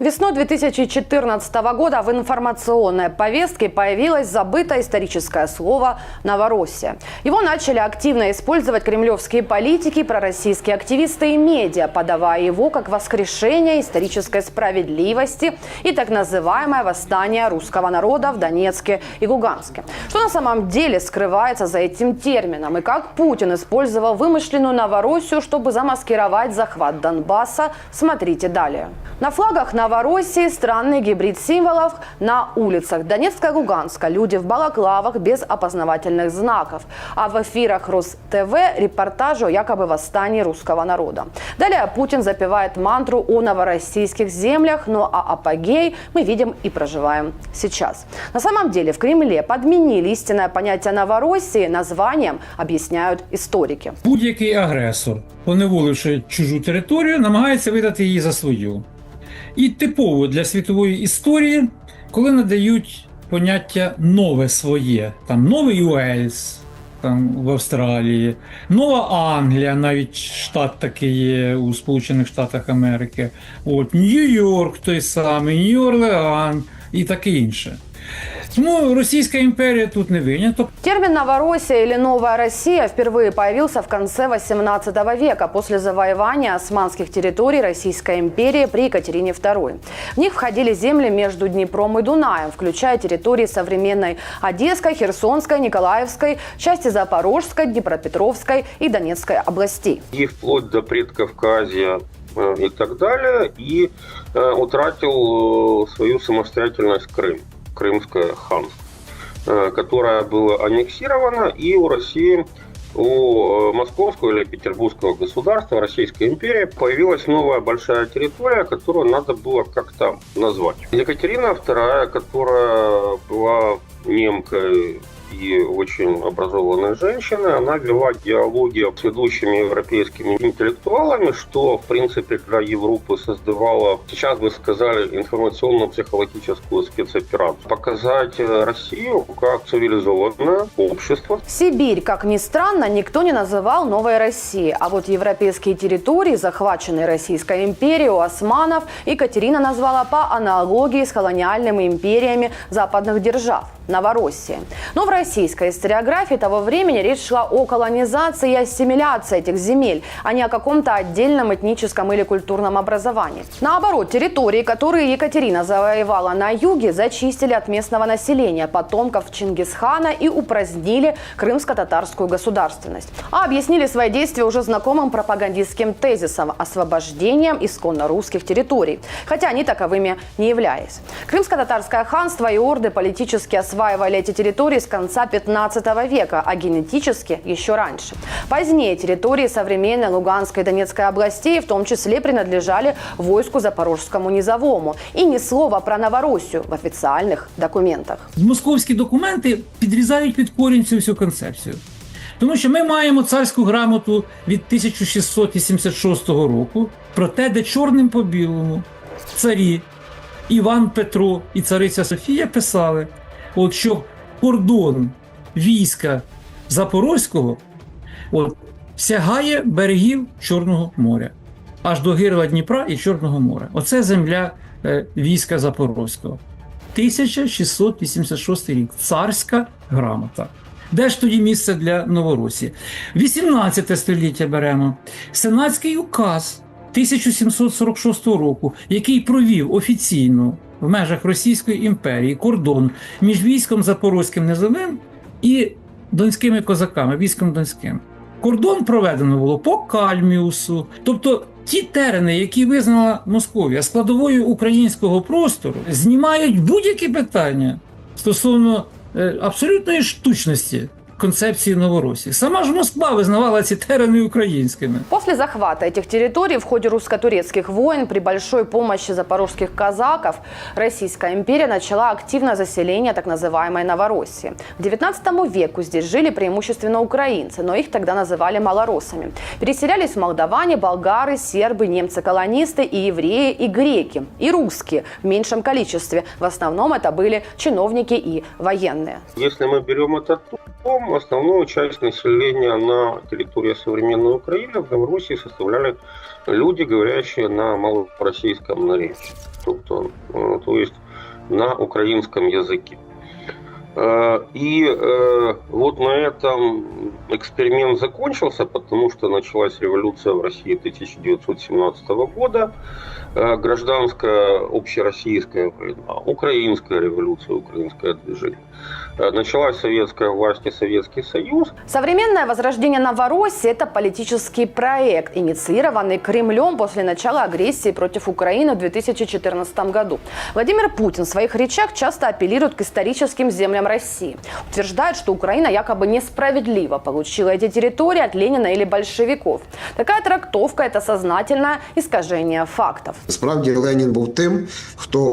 Весной 2014 года в информационной повестке появилось забытое историческое слово «Новороссия». Его начали активно использовать кремлевские политики, пророссийские активисты и медиа, подавая его как воскрешение исторической справедливости и так называемое восстание русского народа в Донецке и Луганске. Что на самом деле скрывается за этим термином и как Путин использовал вымышленную Новороссию, чтобы замаскировать захват Донбасса, смотрите далее. На флагах Новороссии странный гибрид символов на улицах Донецка и Луганска. Люди в балаклавах без опознавательных знаков. А в эфирах Рус-ТВ репортажи о якобы восстании русского народа. Далее Путин запевает мантру о новороссийских землях, ну а апогей мы видим и проживаем сейчас. На самом деле в Кремле подменили истинное понятие Новороссии названием, объясняют историки. Будь-який агресор, поневоливши чужу територію, намагається видати її за свою. І типово для світової історії, коли надають поняття нове своє, там новий Уельс там в Австралії, Нова Англія, навіть штат такий є у Сполучених Штатах Америки, от Нью-Йорк той самий, Нью-Орлеан і таке інше. Тому Російська імперія тут не виняток. Термин «Новороссия» или «Новая Россия» впервые появился в конце XVIII века после завоевания османских территорий Российской империи при Екатерине II. В них входили земли между Днепром и Дунаем, включая территории современной Одесской, Херсонской, Николаевской, части Запорожской, Днепропетровской и Донецкой областей. и вплоть до предкавказья э, и так далее, и э, утратил э, свою самостоятельность Крым, Крымское ханство, э, которое было аннексировано, и у России у э, московского или петербургского государства, Российской империи, появилась новая большая территория, которую надо было как-то назвать. Екатерина II, которая была немкой и очень образованной женщиной, она вела диалоги с ведущими европейскими интеллектуалами, что, в принципе, для Европы создавало, сейчас бы сказали, информационно-психологическую спецоперацию. Показать э, Россию как цивилизованное общество, Сибирь, как ни странно, никто не называл Новой Россией. А вот европейские территории, захваченные Российской империей у османов, Екатерина назвала по аналогии с колониальными империями западных держав – Новороссии. Но в российской историографии того времени речь шла о колонизации и ассимиляции этих земель, а не о каком-то отдельном этническом или культурном образовании. Наоборот, территории, которые Екатерина завоевала на юге, зачистили от местного населения, потомков Чингисхана и упразднили крымско-татарскую государственность. А объяснили свои действия уже знакомым пропагандистским тезисом – освобождением исконно русских территорий, хотя они таковыми не являясь. Крымско-татарское ханство и орды политически осваивали эти территории с конца 15 века, а генетически еще раньше. Позднее территории современной Луганской и Донецкой областей в том числе принадлежали войску Запорожскому низовому. И ни слова про Новороссию в официальных документах. Московські документи підрізають під корінь цю всю концепцію. Тому що ми маємо царську грамоту від 1686 року про те, де чорним по білому царі Іван Петро і цариця Софія писали, От що кордон війська Запорозького от, сягає берегів Чорного моря, аж до гирла Дніпра і Чорного моря. Оце земля е, війська Запорозького. 1686 рік. Царська грамота. Де ж тоді місце для Новоросії? 18 століття беремо. Сенатський указ 1746 року, який провів офіційно в межах Російської імперії кордон між військом Запорозьким низовим і донськими козаками, військом Донським. Кордон проведено було по Кальміусу, тобто ті терени, які визнала Московія складовою українського простору, знімають будь-які питання стосовно е, абсолютної штучності концепції Новоросії. Сама ж Москва визнавала ці терени українськими. После захвата этих территорий в ходе русско-турецких войн при большой помощи запорожских казаков Российская империя начала активное заселение так называемой Новороссии. В XIX веку здесь жили преимущественно украинцы, но их тогда называли малоросами. Переселялись молдаване, болгары, сербы, немцы-колонисты и евреи, и греки, и русские в меньшем количестве. В основном это были чиновники и военные. Если мы берем этот том, основную часть населения на территории современной Украины в Новороссии составляли люди, говорящие на малороссийском наречии. тобто, э, то есть на украинском языке. Э, И э, вот на этом эксперимент закончился, потому что началась революция в России 1917 года, гражданская общероссийская война, украинская революция, украинское движение. Э, Началась советская власть и Советский Союз. Современное возрождение Новороссии – это политический проект, инициированный Кремлем после начала агрессии против Украины в 2014 году. Владимир Путин в своих речах часто апеллирует к историческим землям России. Утверждает, что Украина якобы несправедливо получила эти территории от Ленина или большевиков. Такая трактовка – это сознательное искажение фактов. Справді Ленін був тим, хто е,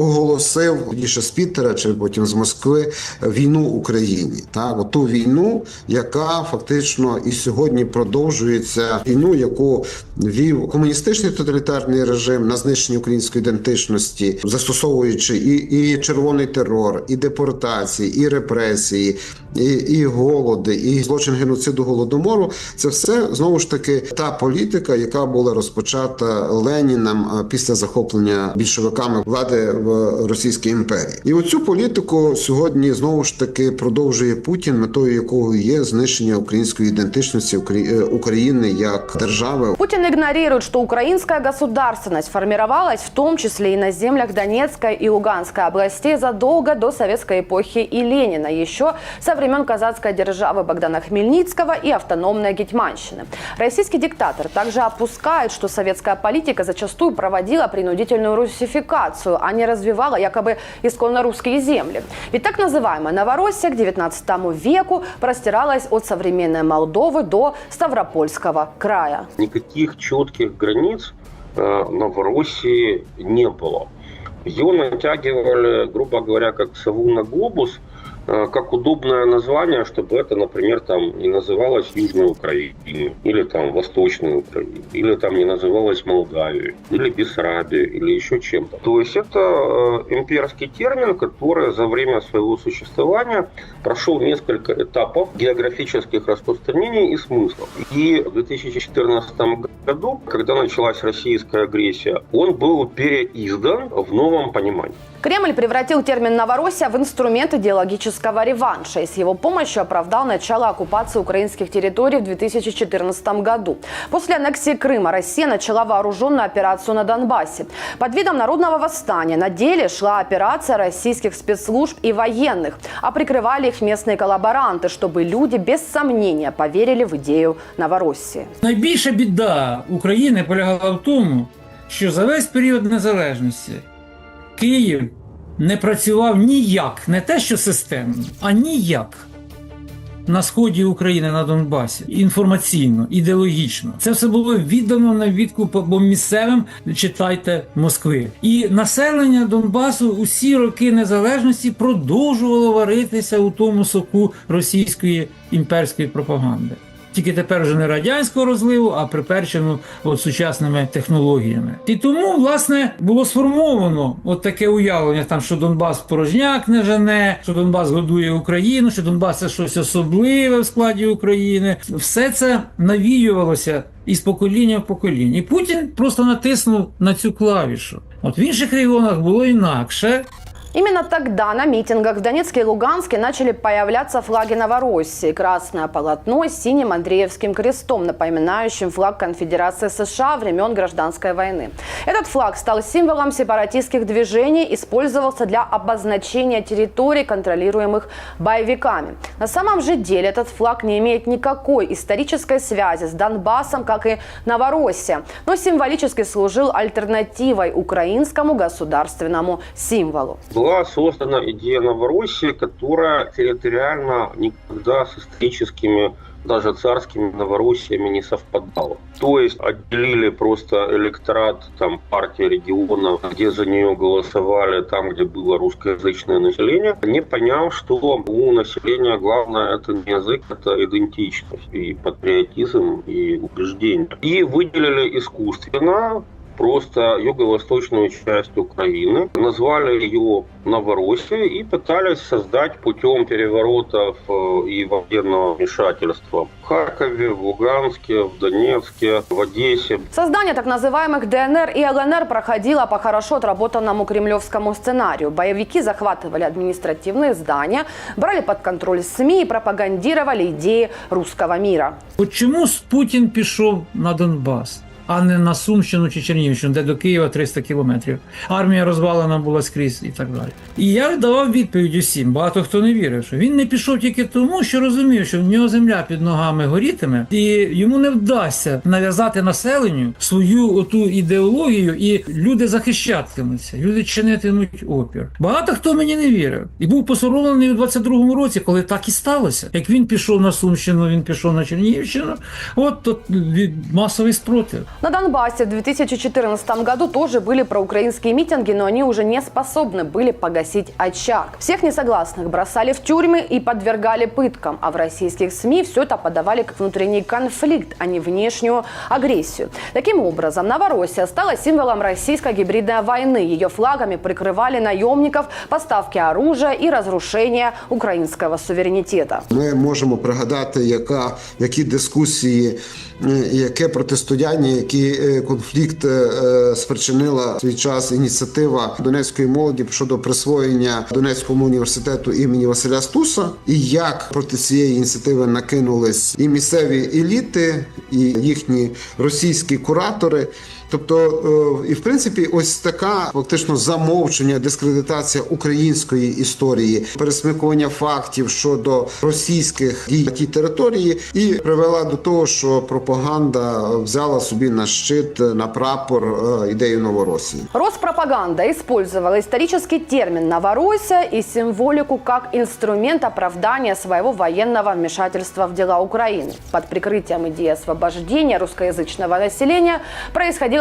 оголосив тоді з Пітера чи потім з Москви війну Україні. Так, ту війну, яка фактично і сьогодні продовжується війну, яку вів комуністичний тоталітарний режим на знищення української ідентичності, застосовуючи і, і червоний терор, і депортації, і репресії, і, і голоди, і злочин геноциду голодомору. Це все знову ж таки та політика, яка була розпочата Леніном е, після захоплення більшовиками влади в Російській імперії. І оцю політику сьогодні знову ж таки продовжує Путін, метою якого є знищення української ідентичності Украї- е, України як держави. Путин игнорирует, что украинская государственность формировалась в том числе и на землях Донецкой и Луганской областей задолго до советской эпохи и Ленина, еще со времен казацкой державы Богдана Хмельницкого и автономной Гетьманщины. Российский диктатор также опускает, что советская политика зачастую проводила принудительную русификацию, а не развивала якобы исконно русские земли. Ведь так называемая Новороссия к 19 веку простиралась от современной Молдовы до Ставропольского края. Никаких четких границ э, Новороссии не было. Ее натягивали, грубо говоря, как сову на глобус, как удобное название, чтобы это, например, там не называлось Южной Украиной, или там Восточной Украиной, или там не называлось Молдавией, или Бессарабией, или еще чем-то. То есть это э, имперский термин, который за время своего существования прошел несколько этапов географических распространений и смыслов. И в 2014 году, когда началась российская агрессия, он был переиздан в новом понимании. Кремль превратил термин «Новороссия» в инструмент идеологического реванша и с его помощью оправдал начало оккупации украинских территорий в 2014 году. После аннексии Крыма Россия начала вооруженную операцию на Донбассе. Под видом народного восстания на деле шла операция российских спецслужб и военных, а прикрывали их местные коллаборанты, чтобы люди без сомнения поверили в идею Новороссии. Найбільша біда України полягала в тому, що за весь період незалежності Київ не працював ніяк, не те, що системно, а ніяк. На сході України на Донбасі інформаційно, ідеологічно це все було віддано на відкуп або місцевим читайте Москви. І населення Донбасу усі роки незалежності продовжувало варитися у тому соку російської імперської пропаганди. Тільки тепер вже не радянського розливу, а приперчену от сучасними технологіями. І тому, власне, було сформовано от таке уявлення, там, що Донбас порожняк не жене, що Донбас годує Україну, що Донбас це щось особливе в складі України. Все це навіювалося із покоління в покоління. І Путін просто натиснув на цю клавішу. От в інших регіонах було інакше. Именно тогда на митингах в Донецке и Луганске начали появляться флаги Новороссии. Красное полотно с синим Андреевским крестом, напоминающим флаг Конфедерации США времен Гражданской войны. Этот флаг стал символом сепаратистских движений, использовался для обозначения территорий, контролируемых боевиками. На самом же деле этот флаг не имеет никакой исторической связи с Донбассом, как и Новороссия, но символически служил альтернативой украинскому государственному символу. Была создана идея Новороссии, которая территориально никогда с историческими даже царскими Новороссиями не совпадала. То есть отделили просто электорат там, партии регионов, где за нее голосовали, там, где было русскоязычное население, не поняв, что у населения главное это не язык, это идентичность и патриотизм и убеждение. И выделили искусственно просто юго-восточную часть Украины, назвали ее Новороссией и пытались создать путем переворотов э, и военного вмешательства в Харькове, в Луганске, в Донецке, в Одессе. Создание так называемых ДНР и ЛНР проходило по хорошо отработанному кремлевскому сценарию. Боевики захватывали административные здания, брали под контроль СМИ и пропагандировали идеи русского мира. Ж Путін пішов на Донбас, а не на Сумщину чи Чернігівщину, де до Києва 300 кілометрів? Армія розвалена була скрізь і так далі. І я давав відповідь усім. Багато хто не вірив, що він не пішов тільки тому, що розумів, що в нього земля під ногами горітиме, і йому не вдасться нав'язати населенню свою оту ідеологію, і люди захищатимуться, люди чинитимуть опір. Багато хто мені не вірив і був посоромлений у 22-му році, коли так і сталося. Як він пішов на Сумщину, він пішов на Чернігівщину. От тут від масовий спротив. На Донбассе в 2014 году тоже были проукраинские митинги, но они уже не способны были погасить очаг. Всех несогласных бросали в тюрьмы и подвергали пыткам, а в российских СМИ все это подавали как внутренний конфликт, а не внешнюю агрессию. Таким образом, Новороссия стала символом российской гибридной войны. Ее флагами прикрывали наемников, поставки оружия и разрушение украинского суверенитета. Ми можемо пригадати, яка які дискусії, е, яке протистояння, який е, конфлікт е, спричинила свій час ініціатива донецької молоді щодо присвоєння Донецькому університету імені Василя Стуса, і як проти цієї ініціативи накинулись і місцеві еліти, і їхні російські куратори. Тобто, е, і в принципі, ось така фактично замовчення, дискредитація української історії, пересмикування фактів щодо російських дій на тій території, і привела до того, що пропаганда взяла собі на щит на прапор е, ідею Новоросії. Роспропаганда использовала исторический термин «Новороссия» и символику как инструмент оправдания своего военного вмешательства в дела Украины. Под прикрытием идеи освобождения русскоязычного населения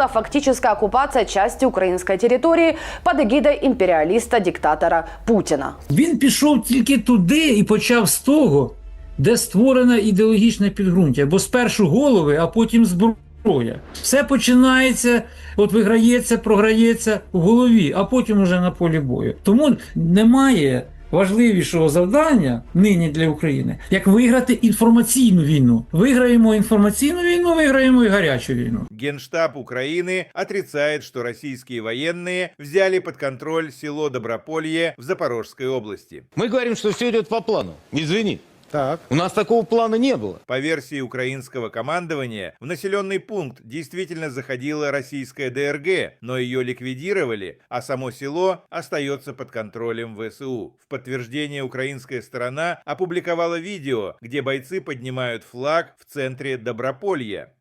происходила фактическая оккупация части украинской территории под эгидой империалиста-диктатора Путина. Він пішов тільки туди і почав з того, де створене ідеологічне підґрунтя, бо спершу голови, а потім зброя. Все починається, от виграється, програється в голові, а потім уже на полі бою. Тому немає важливішого завдання нині для України, як виграти інформаційну війну. Виграємо інформаційну війну, виграємо і гарячу війну. Генштаб Украины отрицает, что российские военные взяли под контроль село Доброполье в Запорожской области. Мы говорим, что все идет по плану. Извини. Так. У нас такого плана не было. По версии украинского командования, в населенный пункт действительно заходила российская ДРГ, но ее ликвидировали, а само село остается под контролем ВСУ. В подтверждение украинская сторона опубликовала видео, где бойцы поднимают флаг в центре Доброполья.